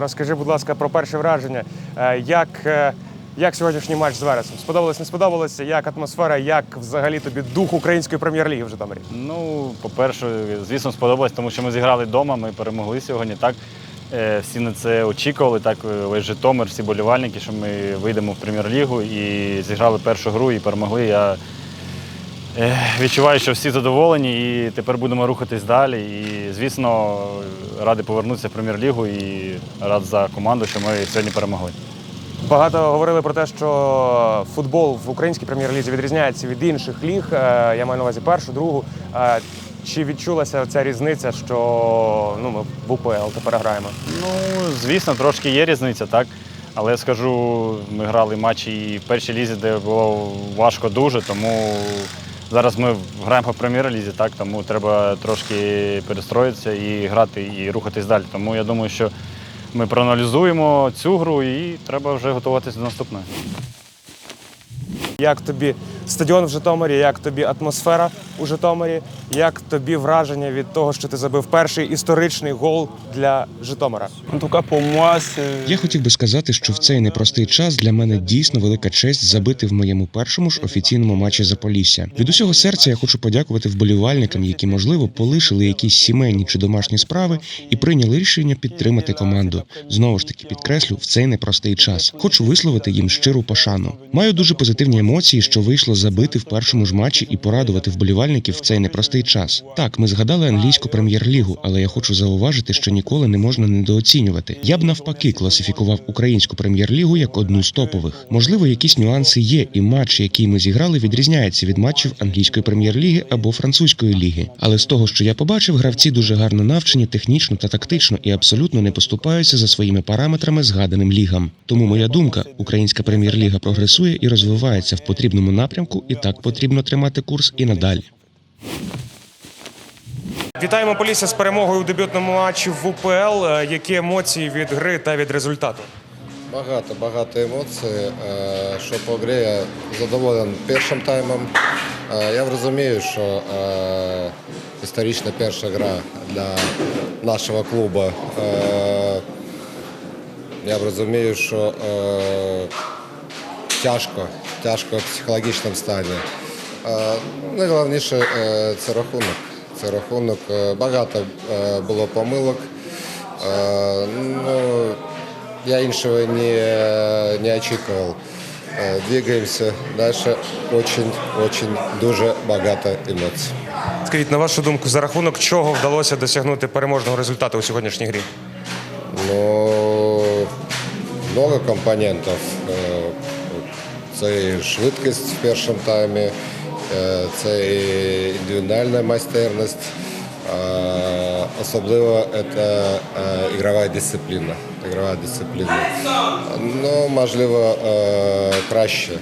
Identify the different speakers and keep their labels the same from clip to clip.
Speaker 1: Розкажи, будь ласка, про перше враження. Е, Як, е, як сьогоднішній матч з Вересом? Сподобалось, не сподобалося? Як атмосфера, як взагалі тобі дух української прем'єр-ліги в Житомирі?
Speaker 2: Ну, по-перше, звісно, сподобалось, тому що ми зіграли вдома, ми перемогли сьогодні. Так Е, всі на це очікували. Так весь Житомир, всі болівальники, що ми вийдемо в прем'єр-лігу і зіграли першу гру і перемогли. Я відчуваю, що всі задоволені, і тепер будемо рухатись далі. І, звісно, радий повернутися в прем'єр-лігу і рад за команду, що ми сьогодні перемогли.
Speaker 1: Багато говорили про те, що футбол в українській прем'єр-лізі відрізняється від інших ліг. Е, Я маю на увазі першу, другу. Е, Чи відчулася ця різниця, що ну, ми в УПЛ тепер граємо?
Speaker 2: Ну, звісно, трошки є різниця, так. Але я скажу, ми грали матчі і в першій лізі, де було важко дуже, тому зараз ми граємо по прем'єр-лізі, так, тому треба трошки перестроїтися і грати, і рухатись далі. Тому я думаю, що ми проаналізуємо цю гру і треба вже готуватися до наступної.
Speaker 1: Як тобі стадіон в Житомирі, як тобі атмосфера у Житомирі, як тобі враження від того, що ти забив перший історичний гол для Житомира?
Speaker 3: Moi, c'est.
Speaker 4: Я хотів би сказати, що в цей непростий час для мене дійсно велика честь забити в моєму першому ж офіційному матчі за Полісся. Від усього серця я хочу подякувати вболівальникам, які можливо полишили якісь сімейні чи домашні справи і прийняли рішення підтримати команду. Знову ж таки підкреслю в цей непростий час. Хочу висловити їм щиру пошану. Маю дуже позитивні емоції, що вийшло забити в першому ж матчі і порадувати вболівальників в цей непростий час. Так, ми згадали англійську прем'єр-лігу, але я хочу зауважити, що ніколи не можна недооцінювати. Я б навпаки класифікував українську прем'єр-лігу як одну з топових. Можливо, якісь нюанси є, і матч, який ми зіграли, відрізняється від матчів англійської прем'єр-ліги або французької ліги. Але з того, що я побачив, гравці дуже гарно навчені технічно та тактично і абсолютно не поступаються за своїми параметрами згаданим лігам. Тому моя думка: українська прем'єр-ліга прогресує і розвивається в потрібному напрямку, і так потрібно тримати курс і надалі.
Speaker 1: Вітаємо Полісся з перемогою у дебютному матчі в УПЛ. Е, Які емоції від гри та від результату?
Speaker 5: Багато, багато емоцій. Е, Що по грі я задоволений першим таймом. Е, Я розумію, що історична перша гра для нашого клубу. Я розумію, що тяжко, тяжко в психологічному стані. Е, Найголовніше е, це рахунок. Це рахунок. Е, Багато було помилок. Ну, я іншого не, не очікував. Двигаємося далі. Очень, очень дуже багато емоцій.
Speaker 1: Скажіть, на вашу думку, за рахунок чого вдалося досягнути переможного результату у сьогоднішній грі?
Speaker 5: Ну, много компонентів. Це і швидкість в першому таймі, е, це і індивідуальна майстерність. Особливо це е, ігрова дисципліна. Ігрова дисципліна. Ну, можливо, е, краще.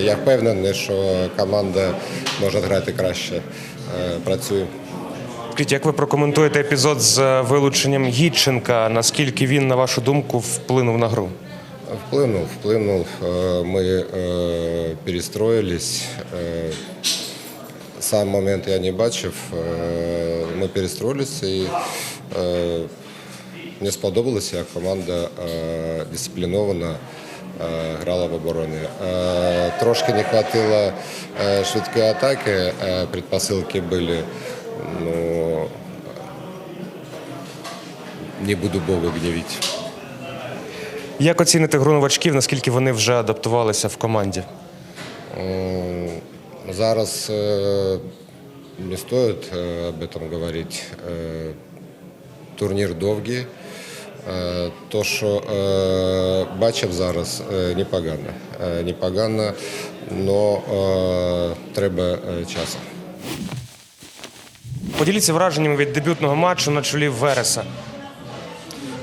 Speaker 5: Я впевнений, що команда може грати краще. Працюємо.
Speaker 1: Як ви прокоментуєте епізод з вилученням Гідченка? Наскільки він, на вашу думку, вплинув на гру?
Speaker 5: Вплинув, вплинув. Е, Ми е, перестроїлись. Е, Сам момент я не бачив. Ми перестроїлися і е, мені сподобалося, як команда дисциплінована е, грала в обороні. Трошки не е, швидкої атаки, предпосилки були. Ну, не буду Бога гнівити.
Speaker 1: Як оціните гру новачків, наскільки вони вже адаптувалися в команді?
Speaker 5: Зараз е, не стоїть е, об этом говорити. Е, Турнір довгий. То, що бачив зараз, непогано. Непогано, але треба часу.
Speaker 1: Поділіться враженнями від дебютного матчу на чолі Вереса.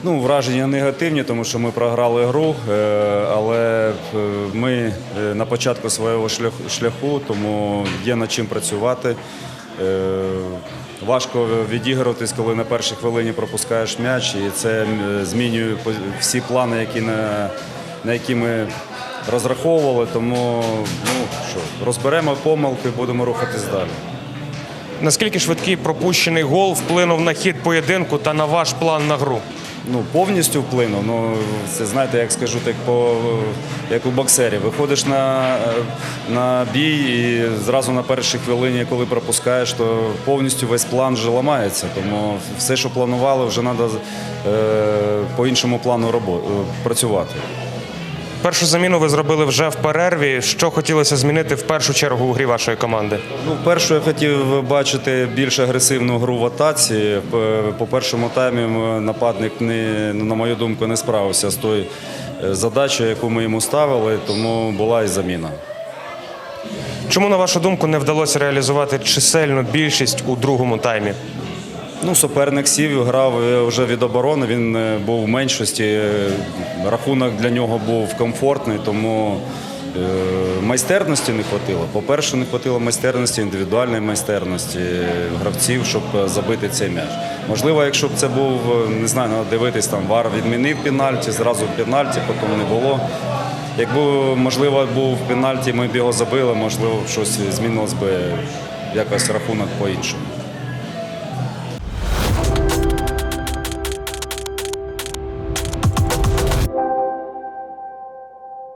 Speaker 6: Ну, враження негативні, тому що ми програли гру, е, але е, ми е, на початку свого шляху- тому є над чим працювати. Важко відігруватись, коли на першій хвилині пропускаєш м'яч, і це змінює всі плани, які на, на які ми розраховували. Тому ну, що, розберемо помилки, будемо рухатись далі.
Speaker 1: Наскільки швидкий пропущений гол вплинув на хід поєдинку та на ваш план на гру?
Speaker 6: Ну, повністю вплинув. Ну, це знаєте, як скажу, так по як у боксері. Виходиш на, на бій і зразу на першій хвилині, коли пропускаєш, то повністю весь план вже ламається. Тому все, що планували, вже треба е, по іншому плану робо- е, працювати.
Speaker 1: Першу заміну ви зробили вже в перерві. Що хотілося змінити в першу чергу у грі вашої команди?
Speaker 6: Ну, перше, я хотів бачити більш агресивну гру в атаці. По першому таймі нападник, не, ну, на мою думку, не справився з тою е, задачею, яку ми йому ставили, тому була і заміна.
Speaker 1: Чому, на вашу думку, не вдалося реалізувати чисельну більшість у другому таймі?
Speaker 6: Ну, суперник сів, грав е, вже від оборони. Він е, був в меншості. Рахунок для нього був комфортний, тому е, майстерності не хватило. По-перше, не хватило майстерності, індивідуальної майстерності гравців, щоб забити цей м'яч. Можливо, якщо б це був, не знаю, треба дивитись, там вар відмінив пенальті, зразу пенальті, потім не було. Якби, можливо, був пенальті, ми б його забили, можливо, щось змінилось би якось рахунок по-іншому.